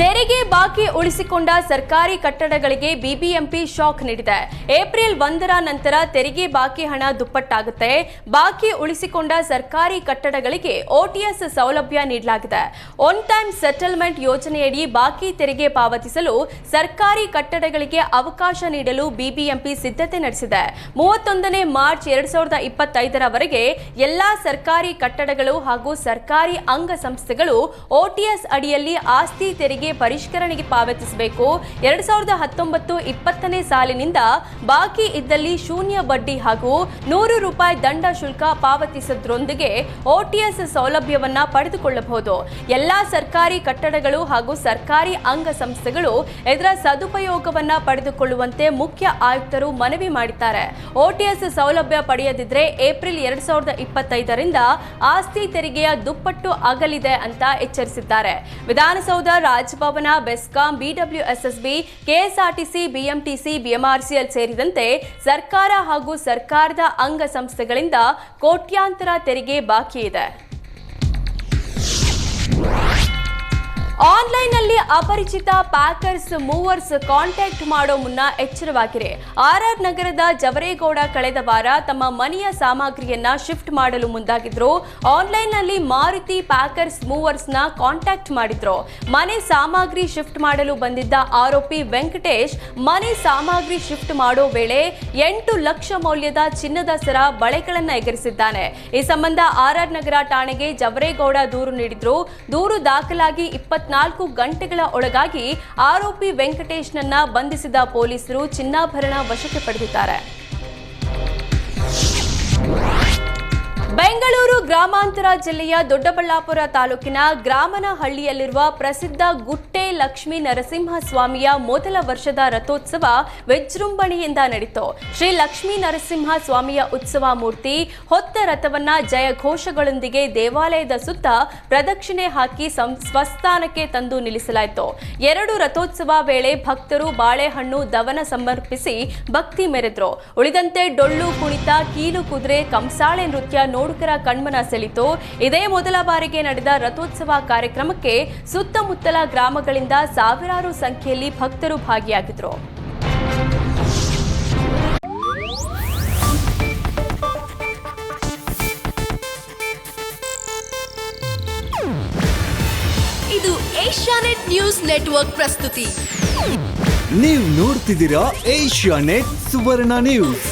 ತೆರಿಗೆ ಬಾಕಿ ಉಳಿಸಿಕೊಂಡ ಸರ್ಕಾರಿ ಕಟ್ಟಡಗಳಿಗೆ ಬಿಬಿಎಂಪಿ ಶಾಕ್ ನೀಡಿದೆ. ಏಪ್ರಿಲ್ ಒಂದರ ನಂತರ ತೆರಿಗೆ ಬಾಕಿ ಹಣ ದುಪ್ಪಟ್ಟಾಗುತ್ತೆ. ಬಾಕಿ ಉಳಿಸಿಕೊಂಡ ಸರ್ಕಾರಿ ಕಟ್ಟಡಗಳಿಗೆ ಓಟಿಎಸ್ ಸೌಲಭ್ಯ ನೀಡಲಾಗಿದೆ. ಒನ್ ಟೈಮ್ ಸೆಟಲ್ಮೆಂಟ್ ಯೋಜನೆಯಡಿ ಬಾಕಿ ತೆರಿಗೆ ಪಾವತಿಸಲು ಸರ್ಕಾರಿ ಕಟ್ಟಡಗಳಿಗೆ ಅವಕಾಶ ನೀಡಲು ಬಿಬಿಎಂಪಿ ಸಿದ್ಧತೆ ನಡೆಸಿದೆ. ಮೂವತ್ತೊಂದನೇ ಮಾರ್ಚ್ ಎರಡ್ ಸಾವಿರದ ಇಪ್ಪತ್ತೈದರವರೆಗೆ ಎಲ್ಲಾ ಸರ್ಕಾರಿ ಕಟ್ಟಡಗಳು ಹಾಗೂ ಸರ್ಕಾರಿ ಅಂಗಸಂಸ್ಥೆಗಳು ಓಟಿಎಸ್ ಅಡಿಯಲ್ಲಿ ಆಸ್ತಿ ತೆರಿಗೆ ಪರಿಷ್ಕರಣೆಗೆ ಪಾವತಿಸಬೇಕು. ಎರಡ್ ಸಾವಿರದ ಹತ್ತೊಂಬತ್ತು ಇಪ್ಪತ್ತನೇ ಸಾಲಿನಿಂದ ಬಾಕಿ ಇದ್ದಲ್ಲಿ ಶೂನ್ಯ ಬಡ್ಡಿ ಹಾಗೂ ನೂರು ರೂಪಾಯಿ ದಂಡ ಶುಲ್ಕ ಪಾವತಿಸದ್ರೊಂದಿಗೆ ಓಟಿಎಸ್ ಸೌಲಭ್ಯವನ್ನ ಪಡೆದುಕೊಳ್ಳಬಹುದು. ಎಲ್ಲಾ ಸರ್ಕಾರಿ ಕಟ್ಟಡಗಳು ಹಾಗೂ ಸರ್ಕಾರಿ ಅಂಗಸಂಸ್ಥೆಗಳು ಇದರ ಸದುಪಯೋಗವನ್ನ ಪಡೆದುಕೊಳ್ಳುವಂತೆ ಮುಖ್ಯ ಆಯುಕ್ತರು ಮನವಿ ಮಾಡಿದ್ದಾರೆ. ಓಟಿಎಸ್ ಸೌಲಭ್ಯ ಪಡೆಯದಿದ್ರೆ ಏಪ್ರಿಲ್ ಎರಡ್ ಸಾವಿರದ ಇಪ್ಪತ್ತೈದರಿಂದ ಆಸ್ತಿ ತೆರಿಗೆಯ ದುಪ್ಪಟ್ಟು ಆಗಲಿದೆ ಅಂತ ಎಚ್ಚರಿಸಿದ್ದಾರೆ. Vidhana Soudha Raj Bhavan, BESCOM, BWSSB, KSRTC, BMTC, BMRCL ಸೇರಿದಂತೆ ಸರ್ಕಾರ ಹಾಗೂ ಸರ್ಕಾರದ ಅಂಗಸಂಸ್ಥೆಗಳಿಂದ ಕೋಟ್ಯಾಂತರ ತೆರಿಗೆ ಬಾಕಿ ಇದೆ. ಆನ್ಲೈನ್ನಲ್ಲಿ ಅಪರಿಚಿತ ಪ್ಯಾಕರ್ಸ್ ಮೂವರ್ಸ್ ಕಾಂಟ್ಯಾಕ್ಟ್ ಮಾಡೋ ಮುನ್ನ ಎಚ್ಚರವಾಗಿರಿ. ಆರ್ಆರ್ ನಗರದ ಜವರೇಗೌಡ ಕಳೆದ ವಾರ ತಮ್ಮ ಮನೆಯ ಸಾಮಗ್ರಿಯನ್ನ ಶಿಫ್ಟ್ ಮಾಡಲು ಮುಂದಾಗಿದ್ರು. ಆನ್ಲೈನ್ನಲ್ಲಿ ಮಾರುತಿ ಪ್ಯಾಕರ್ಸ್ ಮೂವರ್ಸ್ನ ಕಾಂಟ್ಯಾಕ್ಟ್ ಮಾಡಿದ್ರು. ಮನೆ ಸಾಮಗ್ರಿ ಶಿಫ್ಟ್ ಮಾಡಲು ಬಂದಿದ್ದ ಆರೋಪಿ ವೆಂಕಟೇಶ್ ಮನೆ ಸಾಮಗ್ರಿ ಶಿಫ್ಟ್ ಮಾಡೋ ವೇಳೆ ಎಂಟು ಲಕ್ಷ ಮೌಲ್ಯದ ಚಿನ್ನದ ಸರ ಬಳೆಗಳನ್ನ ಎಗರಿಸಿದ್ದಾನೆ. ಈ ಸಂಬಂಧ ಆರ್ಆರ್ ನಗರ ಠಾಣೆಗೆ ಜವರೇಗೌಡ ದೂರು ನೀಡಿದ್ರು. ದೂರು ದಾಖಲಾಗಿ ಇಪ್ಪತ್ನಾಲ್ಕು ಗಂಟೆಗಳ ಒಳಗಾಗಿ ಆರೋಪಿ ವೆಂಕಟೇಶ್ನನ್ನ ಬಂಧಿಸಿದ ಪೊಲೀಸರು ಚಿನ್ನಾಭರಣ ವಶಕ್ಕೆ ಪಡೆದಿದ್ದಾರೆ. ಬೆಂಗಳೂರು ಗ್ರಾಮಾಂತರ ಜಿಲ್ಲೆಯ ದೊಡ್ಡಬಳ್ಳಾಪುರ ತಾಲೂಕಿನ ಗ್ರಾಮನಹಳ್ಳಿಯಲ್ಲಿರುವ ಪ್ರಸಿದ್ಧ ಗುಟ್ಟೆ ಲಕ್ಷ್ಮೀ ನರಸಿಂಹ ಸ್ವಾಮಿಯ ಮೊದಲ ವರ್ಷದ ರಥೋತ್ಸವ ವಿಜೃಂಭಣೆಯಿಂದ ನಡೆಯಿತು. ಶ್ರೀ ಲಕ್ಷ್ಮೀ ನರಸಿಂಹ ಸ್ವಾಮಿಯ ಉತ್ಸವ ಮೂರ್ತಿ ಹೊತ್ತ ರಥವನ್ನ ಜಯ ಘೋಷಗಳೊಂದಿಗೆ ದೇವಾಲಯದ ಸುತ್ತ ಪ್ರದಕ್ಷಿಣೆ ಹಾಕಿ ಸ್ವಸ್ಥಾನಕ್ಕೆ ತಂದು ನಿಲ್ಲಿಸಲಾಯಿತು. ಎರಡು ರಥೋತ್ಸವ ವೇಳೆ ಭಕ್ತರು ಬಾಳೆಹಣ್ಣು ದವನ ಸಮರ್ಪಿಸಿ ಭಕ್ತಿ ಮೆರೆದ್ರು. ಉಳಿದಂತೆ ಡೊಳ್ಳು ಕುಣಿತ, ಕೀಲು ಕುದುರೆ, ಕಂಸಾಳೆ ನೃತ್ಯ ನೋಡುಗರ ಕಣ್ಮನ ಸೆಳಿತು ಇದೇ ಮೊದಲ ಬಾರಿಗೆ ನಡೆದ ರಥೋತ್ಸವ ಕಾರ್ಯಕ್ರಮಕ್ಕೆ ಸುತ್ತಮುತ್ತಲ ಗ್ರಾಮಗಳಿಂದ ಸಾವಿರಾರು ಸಂಖ್ಯೆಯಲ್ಲಿ ಭಕ್ತರು ಭಾಗಿಯಾಗಿದ್ರು. ಇದು ಏಷ್ಯಾನೆಟ್ ನ್ಯೂಸ್ ನೆಟ್ವರ್ಕ್ ಪ್ರಸ್ತುತಿ. ನೀವು ನೋಡ್ತಿದ್ದೀರಾ ಏಷ್ಯಾ ನೆಟ್ ಸುವರ್ಣ ನ್ಯೂಸ್.